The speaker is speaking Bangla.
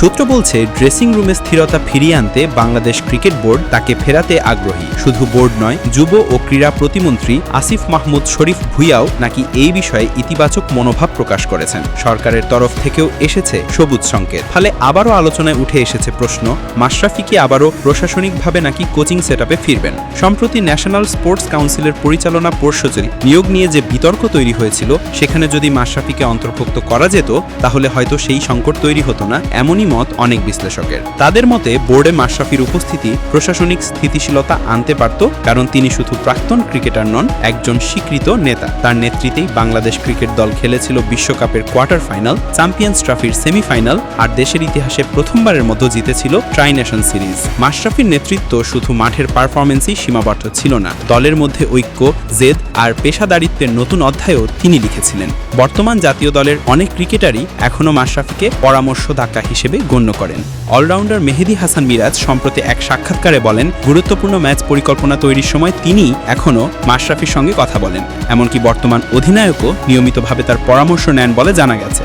সূত্র বলছে, ড্রেসিং রুমে স্থিরতা ফিরিয়ে আনতে বাংলাদেশ ক্রিকেট বোর্ড তাকে ফেরাতে আগ্রহী। শুধু বোর্ড নয়, যুব ও ক্রীড়া প্রতিমন্ত্রী আসিফ মাহমুদ শরীফ ভুইয়াও নাকি এই বিষয়ে ইতিবাচক মনোভাব প্রকাশ করেছেন। সরকারের তরফ থেকেও এসেছে সবুজ সংকেত। ফলে আবারও আলোচনায় উঠে এসেছে প্রশ্ন, মাশরাফি কি আবারও প্রশাসনিকভাবে নাকি কোচিং সেটআপে ফিরবেন? সম্প্রতি ন্যাশনাল স্পোর্টস কাউন্সিলের পরিচালনা পর্ষদের নিয়োগ নিয়ে যে বিতর্ক তৈরি হয়েছিল, সেখানে যদি মাশরাফিকে অন্তর্ভুক্ত করা যেত, তাহলে হয়তো সেই সংকট তৈরি হতো না, এমনই মত অনেক বিশ্লেষকের। তাদের মতে বোর্ডে মাশরাফির উপস্থিতি প্রশাসনিক স্থিতিশীলতা আনতে পারত কারণ তিনি শুধু প্রাক্তন ক্রিকেটার নন, একজন স্বীকৃত নেতা। তার নেতৃত্বেই বাংলাদেশ ক্রিকেট দল খেলেছিল বিশ্বকাপের কোয়ার্টার ফাইনাল, চ্যাম্পিয়ন্স ট্রফির সেমিফাইনাল আর দেশের ইতিহাসে প্রথমবারের মতো জিতেছিল ট্রাই নেশন সিরিজ। মাশরাফির নেতৃত্ব শুধু মাঠের পারফরমেন্সেই সীমাবদ্ধ ছিল না, দলের মধ্যে ঐক্য, জেদ আর পেশাদারিত্বের নতুন অধ্যায়ও তিনি লিখেছিলেন। বর্তমান জাতীয় দলের অনেক ক্রিকেটারই এখনও মাশরাফিকে পরামর্শদাতা হিসেবে গণ্য করেন। অলরাউন্ডার মেহেদি হাসান মিরাজ সম্প্রতি এক সাক্ষাৎকারে বলেন, গুরুত্বপূর্ণ ম্যাচ পরিকল্পনা তৈরির সময় তিনি এখনও মাশরাফির সঙ্গে কথা বলেন। এমনকি বর্তমান অধিনায়কও নিয়মিতভাবে তার পরামর্শ নেন বলে জানা গেছে।